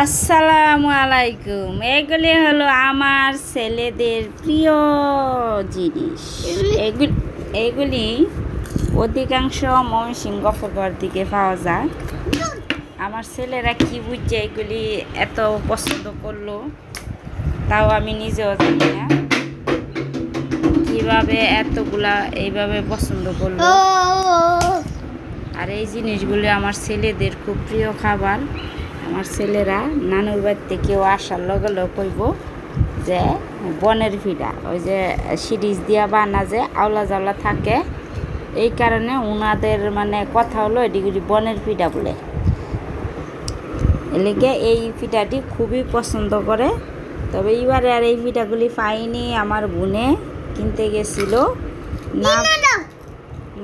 আসসালামু আলাইকুম। এগুলি হলো আমার ছেলেদের প্রিয় জিনিস। এগুলি? এগুলি অধিকাংশ ময়মনসিংহ গফরগড় দিকে পাওয়া যায়। আমার ছেলেরা কি বুঝছে এগুলি এত পছন্দ করল? তাও আমি নিজেও জানি না। কীভাবে এতগুলা এইভাবে পছন্দ করল? আর এই জিনিসগুলি আমার ছেলেদের খুব প্রিয় খাবার। আমার ছেলেরা নানুর বাড়িতে কেউ আসার লগে লগে কইব যে বনের ফিডা ওই যে সিরিজ দিয়া বানা যে আওলা জাওলা থাকে এই কারণে ওনাদের মানে কথা হলো এদিকে বনের পিঠা বলে। এলিগে এই পিঠাটি খুবই পছন্দ করে তবে এইবারে আর এই পিঠাগুলি পাইনি আমার বোনে কিনতে গেছিল। না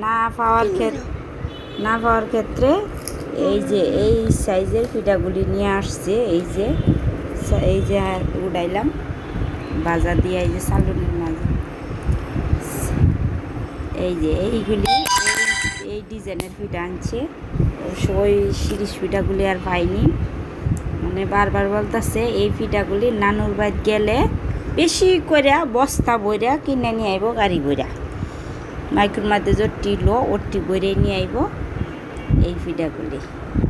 না পাওয়ার ক্ষেত্রে না পাওয়ার ক্ষেত্রে এই যে, এই সাইজের পিঠাগুলি নিয়ে আসছে, এই যে এই যে উড়াইলাম। বাজার দিয়ে এই যে সালুনের মাঝে। এই যে, এইগুলি এই- ডিজাইনের পিঠা আনছে। ওই শিরিষ পিঠাগুলি আর পাইনি। মানে বারবার বলতেছে, এই পিঠাগুলি নানুর বাড়ি গেলে বেশি করে বস্তা বইরা কিনে নিয়ে আইব, গাড়ি বইরা। মাইকুর মাঝে জোরটি লো ওরটি বইরে নিয়ে আইব। এই ফিডাগুলি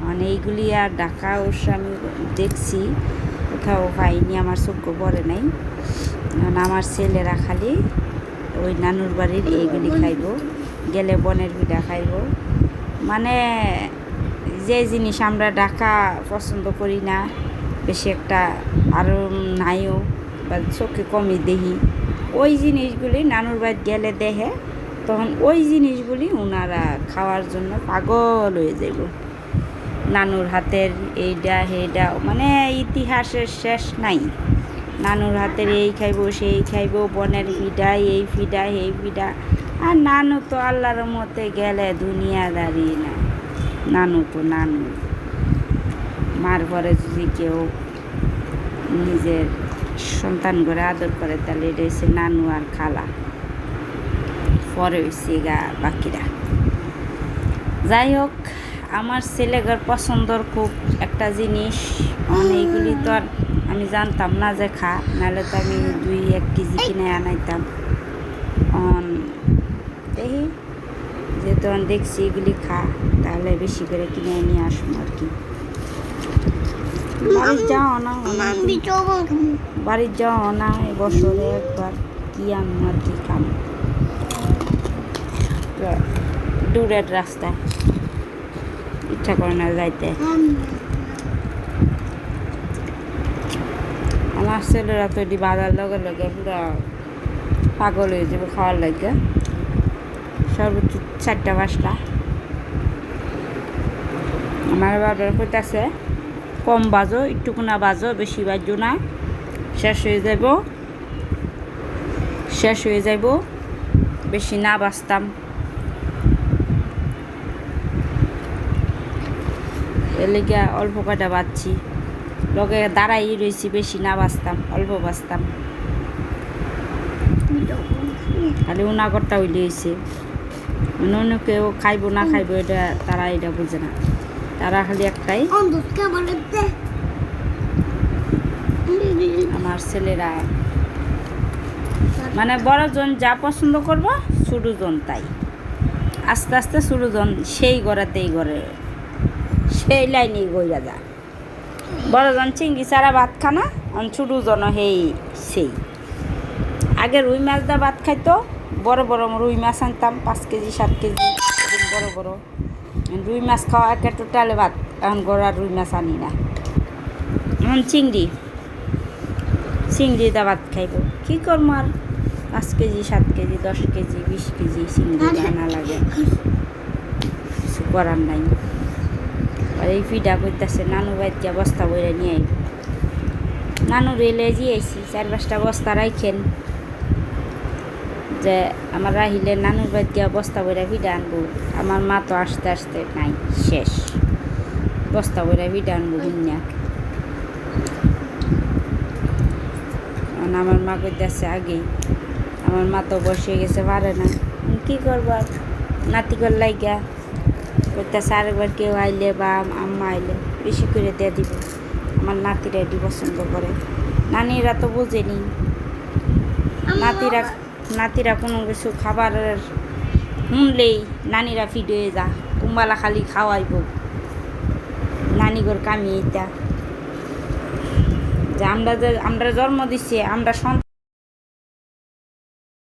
মানে এইগুলি আর ঢাকা অবশ্য আমি দেখছি, কোথাও পাইনি, আমার চোখ পড়ে নাই। আমার ছেলেরা খালি ওই নানুর বাড়ির এইগুলি খাইব, গেলে বনের পিঠা খাইব। মানে যে জিনিস আমরা ঢাকা পছন্দ করি না, বেশি একটা আরও নাইও বা চোখে কমই দেখি, ওই জিনিসগুলি নানুর বাড়ি গেলে দেখে তখন ওই জিনিসগুলি ওনারা খাওয়ার জন্য পাগল হয়ে যাইব। নানুর হাতের এইটা সেইটা মানে ইতিহাসের শেষ নাই। নানুর হাতের এই খাইব, সেই খাইব, বনের ফিডা, এই ফিডা এই ফিডা। আর নানু তো আল্লাহর মতে গেলে দুনিয়াদারি না। নানু তো নানু। মার পরে যদি কেউ নিজের সন্তান করে আদর করে, তাহলে এটা হচ্ছে নানু আর খালা। পরে হয়েছে গা বাকিরা। যাই হোক আমার ছেলেঘর পছন্দর খুব একটা জিনিস অনেকগুলি তো আর আমি জানতাম না যে খা নাহলে তো আমি দুই এক কেজি কিনে আনাইতাম। অন দেখি যেহেতু আমি দেখছি এগুলি খা তাহলে বেশি করে কিনে নিয়ে আসব আর কি। বাড়ির যাও না বাড়ির যাওয়া না এই বছরে একবার কি আম আর কি খাম। দূরের রাস্তা। ইচ্ছা করে না যাইতে। আমার ছেলেরা তো বাজার লগে লগে পুরো পাগল হয়ে যাবে খাওয়ার লাগে। সর্বোচ্চ চারটা পাঁচটা। আমার বাবার কইতাছে, কম বাজো একটুকুনা বাজো, বেশি বাজো না। শেষ হয়ে যাব শেষ হয়ে যাব বেশি না বাঁচতাম এর লেগে অল্প কয়টা বাঁচছি লগে দাঁড়াই রয়েছি বেশি, না বাঁচতাম অল্প বাঁচতাম খালি উনাগরটা হইলে হয়েছে মানে অন্য কেউ খাইবো, না খাইবো, এটা তারা এটা বুঝে না। তারা খালি একটাই। আমার ছেলেরা। মানে বড়জন যা পছন্দ করব, ছোটজন তাই। আস্তে আস্তে ছোটজন সেই গড়াতেই গড়ে সেই লাইনেই গইরা যা বড়জন চিংড়ি ছাড়া ভাত খানা আর ছোটজন সেই সেই। আগে রুই মাছ দা ভাত খাইতো, বড় বড় রুই মাছ আনতাম, পাঁচ কেজি, সাত কেজি বড় বড়। রুই মাছ খাওয়া একে টোটালে ভাত, এখন গড়ার রুই মাছ আনি না। এখন চিংড়ি চিংড়ি দা ভাত খাইব। কি করব আর? পাঁচ কেজি, সাত কেজি, দশ কেজি, বিশ কেজি চিংড়ি আনা লাগে। কিছু করার নাই। আর এই ফিডা করতেছে, নানু বাচ্চা বস্তা বইরা নিয়ে আইব নানু রেলে জিয়েছি চার পাঁচটা বস্তা রাইখেন। যে আমার রাহিলে নানুর বাচ্চা বস্তা বইরা ফিডা আনব। আমার মা তো আসতে আসতে, নাই, শেষ। বস্তা বইরা ফিডা আনব কারণ আমার মা কইতেছে আগেই আমার মা তো বসে গেছে, পারে না। কি করব? নাতি কর লাইগা। কইতেছে আরেকবার কেউ আইলে বা আম্মা আইলে বেশি করে দিয়ে দিব। আমার নাতিরা এটি পছন্দ করে। নানিরা তো বোঝেনি। নাতিরা নাতিরা কোনো কিছু খাবারের শুনলেই নানিরা ফিট হয়ে যা কুম্বালা খালি খাওয়াইব। নানিগর কামি এটা। যে আমরা যে আমরা জন্ম দিচ্ছি আমরা সন্তান